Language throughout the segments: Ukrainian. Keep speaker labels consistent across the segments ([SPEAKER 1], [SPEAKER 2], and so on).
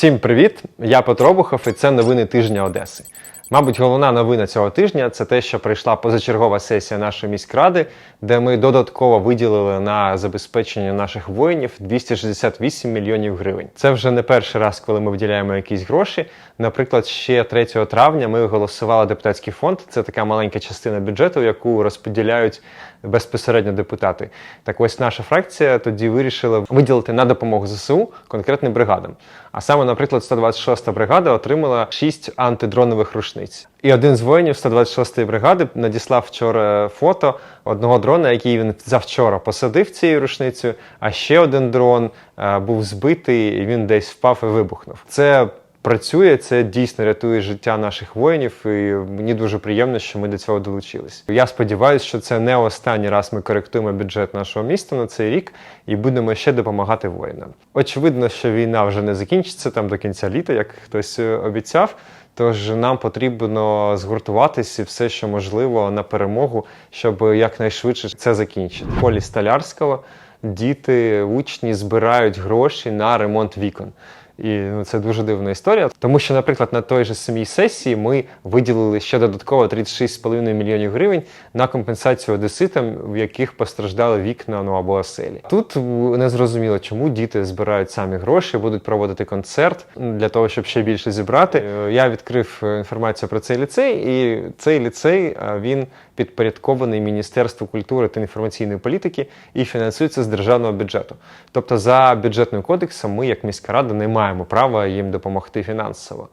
[SPEAKER 1] Всім привіт! Я Петро Обухов і це новини тижня Одеси. Мабуть, головна новина цього тижня це те, що прийшла позачергова сесія нашої міськради, де ми додатково виділили на забезпечення наших воїнів 268 мільйонів гривень. Це вже не перший раз, коли ми виділяємо якісь гроші. Наприклад, ще 3 травня ми голосували депутатський фонд. Це така маленька частина бюджету, яку розподіляють безпосередньо депутати. Так ось наша фракція тоді вирішила виділити на допомогу ЗСУ конкретним бригадам. А саме, наприклад, 126-та бригада отримала 6 антидронових рушниць. І один з воїнів 126-ї бригади надіслав вчора фото одного дрона, який він завчора посадив цією рушницею, а ще один дрон е, був збитий, і він десь впав і вибухнув. Це працює, це дійсно рятує життя наших воїнів, і мені дуже приємно, що ми до цього долучились. Я сподіваюся, що це не останній раз ми коректуємо бюджет нашого міста на цей рік і будемо ще допомагати воїнам. Очевидно, що війна вже не закінчиться там до кінця літа, як хтось е, обіцяв. Тож нам потрібно згуртуватися і все, що можливо, на перемогу, щоб якнайшвидше це закінчити. Полі Столярського діти, учні збирають гроші на ремонт вікон. І ну, це дуже дивна історія. Тому що, наприклад, на той же самій сесії ми виділили ще додатково 36,5 мільйонів гривень на компенсацію одеситам, в яких постраждали вікна ну або оселі. Тут не зрозуміло, чому діти збирають самі гроші, будуть проводити концерт для того, щоб ще більше зібрати. Е, Я відкрив інформацію про цей ліцей, і цей ліцей е, він підпорядкований Міністерству культури та інформаційної політики і фінансується з державного бюджету. Тобто, за бюджетним кодексом, ми, як міська рада, не маємо права їм допомогти фінансово.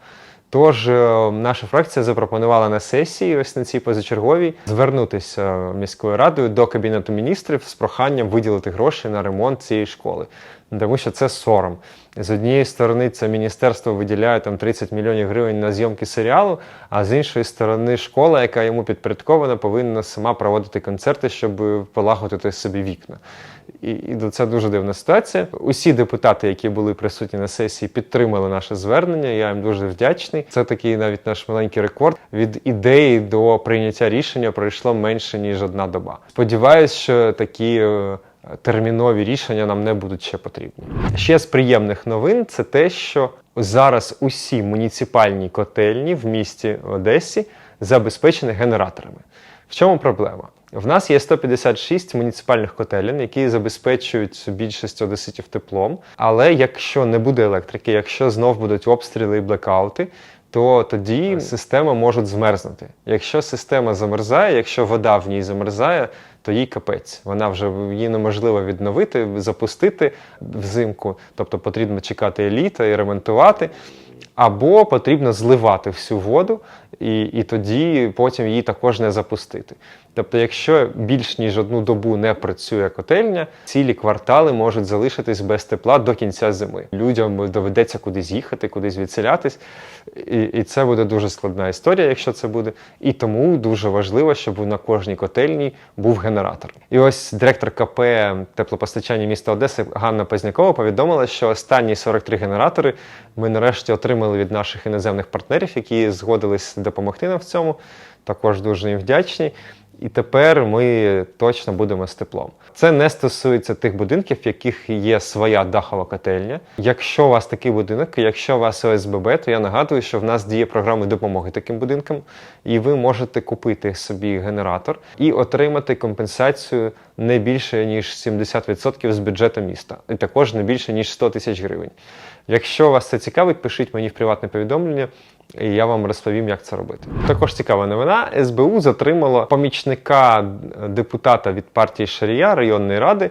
[SPEAKER 1] Тож е, наша фракція запропонувала на сесії, ось на цій позачерговій, звернутися міською радою до кабінету міністрів з проханням виділити гроші на ремонт цієї школи, тому що це сором. З однієї сторони, це міністерство виділяє там 30 мільйонів гривень на зйомки серіалу, а з іншої сторони, школа, яка йому підпорядкована, повинна сама проводити концерти, щоб полагодити собі вікна. І, і це дуже дивна ситуація. Усі депутати, які були присутні на сесії, підтримали наше звернення. Я їм дуже вдячний. Це такий навіть наш маленький рекорд. Від ідеї до прийняття рішення пройшло менше ніж одна доба. Сподіваюсь, що такі. е, Термінові рішення нам не будуть ще потрібні. Ще з приємних новин це те, що зараз усі муніципальні котельні в місті Одесі забезпечені генераторами. В чому проблема? В нас є 156 муніципальних котелень, які забезпечують більшість одеситів теплом. Але якщо не буде електрики, якщо знов будуть обстріли і блекаути, то тоді система може змерзнути. Якщо система замерзає, якщо вода в ній замерзає, то їй капець. Вона вже її неможливо відновити, запустити взимку. Тобто потрібно чекати літа і ремонтувати. Або потрібно зливати всю воду, і, і тоді потім її також не запустити. Тобто, якщо більш ніж одну добу не працює котельня, цілі квартали можуть залишитись без тепла до кінця зими. Людям доведеться кудись їхати, кудись відселятись, і, і це буде дуже складна історія, якщо це буде. І тому дуже важливо, щоб на кожній котельні був генератор. І ось директор КП теплопостачання міста Одеси Ганна Познякова повідомила, що останні 43 генератори ми нарешті отримали від наших іноземних партнерів, які згодились допомогти нам в цьому. Також дуже їм вдячні. І тепер ми точно будемо з теплом. Це не стосується тих будинків, в яких є своя дахова котельня. Якщо у вас такий будинок, якщо у вас ОСББ, то я нагадую, що в нас діє програма допомоги таким будинкам, і ви можете купити собі генератор і отримати компенсацію не більше ніж 70% з бюджету міста, і також не більше ніж 100 тисяч гривень. Якщо вас це цікавить, пишіть мені в приватне повідомлення, і я вам розповім, як це робити. Також цікава новина: СБУ затримало помічника депутата від партії Шарія районної ради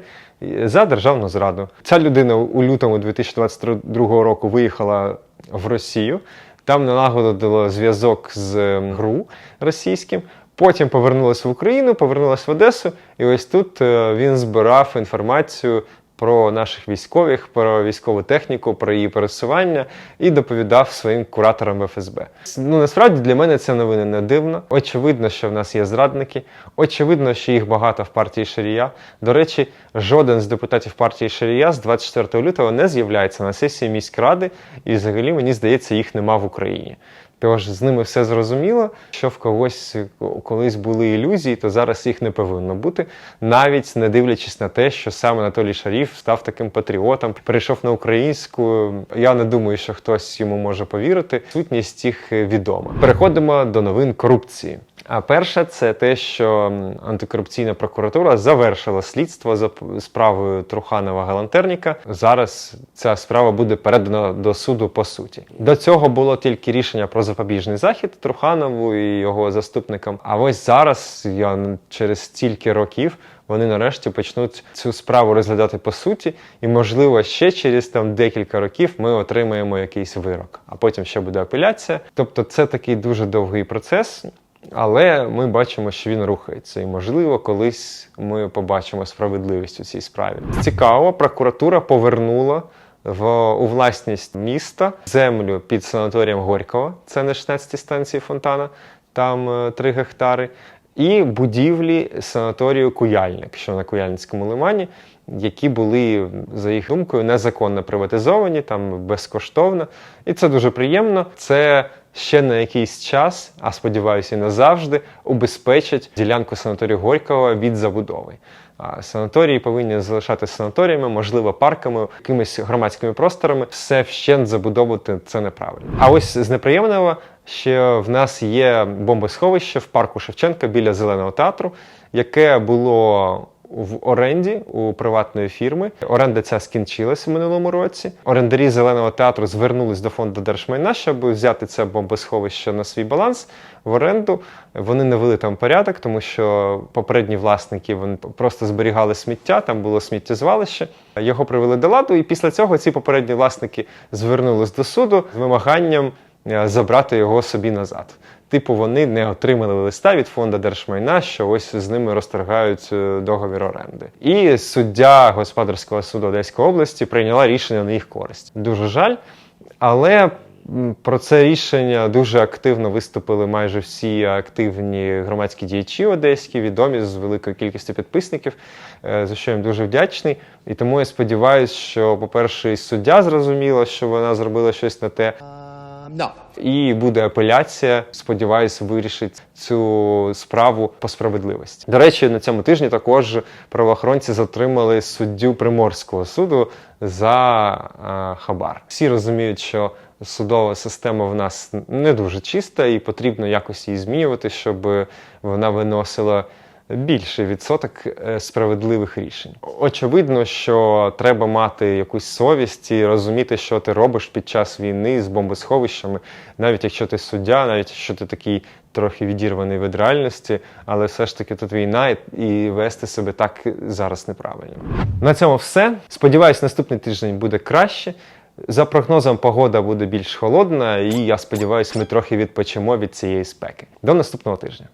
[SPEAKER 1] за державну зраду. Ця людина у лютому 2022 року виїхала в Росію. Там налагодило зв'язок з ГРУ російським. Потім повернулася в Україну, повернулася в Одесу, і ось тут е, він збирав інформацію про наших військових, про військову техніку, про її пересування і доповідав своїм кураторам ФСБ. Ну насправді для мене це новини не дивно. Очевидно, що в нас є зрадники. Очевидно, що їх багато в партії Шарія. До речі, жоден з депутатів партії Шарія з 24 лютого не з'являється на сесії міськради, і взагалі мені здається, їх нема в Україні. Тож з ними все зрозуміло. Що в когось колись були ілюзії, то зараз їх не повинно бути, навіть не дивлячись на те, що сам Анатолій Шаріф став таким патріотом, перейшов на українську. Я не думаю, що хтось йому може повірити. Сутність їх відома. Переходимо до новин корупції. А перше, це те, що антикорупційна прокуратура завершила слідство за справою Труханова Галантерніка. Зараз ця справа буде передана до суду по суті. До цього було тільки рішення про запобіжний захід Труханову і його заступникам. А ось зараз я через стільки років. Вони нарешті почнуть цю справу розглядати по суті, і, можливо, ще через там декілька років ми отримаємо якийсь вирок, а потім ще буде апеляція. Тобто, це такий дуже довгий процес. Але ми бачимо, що він рухається, і можливо, колись ми побачимо справедливість у цій справі. Цікаво, прокуратура повернула в у власність міста землю під санаторієм Горького, це на 16 станції фонтана, там 3 гектари, і будівлі санаторію Куяльник, що на Куяльницькому лимані, які були, за їх думкою, незаконно приватизовані, там безкоштовно. І це дуже приємно. Це ще на якийсь час, а сподіваюся, і назавжди, убезпечать ділянку санаторію Горького від забудови. А Санаторії повинні залишатися санаторіями, можливо, парками, якимись громадськими просторами. Все вщент забудовувати це неправильно. А ось з неприємного ще в нас є бомбосховище в парку Шевченка біля зеленого театру, яке було в оренді у приватної фірми. Оренда ця скінчилася в минулому році. Орендарі зеленого театру звернулись до фонду держмайна, щоб взяти це бомбосховище на свій баланс в оренду. Вони не вели там порядок, тому що попередні власники вони просто зберігали сміття, там було сміттєзвалище. Його привели до ладу, і після цього ці попередні власники звернулись до суду з вимаганням забрати його собі назад. Типу, вони не отримали листа від фонду держмайна, що ось з ними розторгають е, договір оренди. І суддя господарського суду Одеської області прийняла рішення на їх користь. Дуже жаль, але. Про це рішення дуже активно виступили майже всі активні громадські діячі одеські, відомі з великою кількістю підписників, е, за що їм дуже вдячний. І тому я сподіваюся, що, по-перше, і суддя зрозуміла, що вона зробила щось на те.
[SPEAKER 2] No.
[SPEAKER 1] І буде апеляція. Сподіваюся, вирішить цю справу по справедливості. До речі, на цьому тижні також правоохоронці затримали суддю Приморського суду за е, хабар. Всі розуміють, що судова система в нас не дуже чиста, і потрібно якось її змінювати, щоб вона виносила. Більший відсоток е, справедливих рішень. Очевидно, що треба мати якусь совість і розуміти, що ти робиш під час війни з бомбосховищами, навіть якщо ти суддя, навіть якщо ти такий трохи відірваний від реальності, але все ж таки тут війна і вести себе так зараз неправильно. На цьому все. Сподіваюсь, наступний тиждень буде краще. За прогнозом, погода буде більш холодна, і я сподіваюся, ми трохи відпочимо від цієї спеки. До наступного тижня.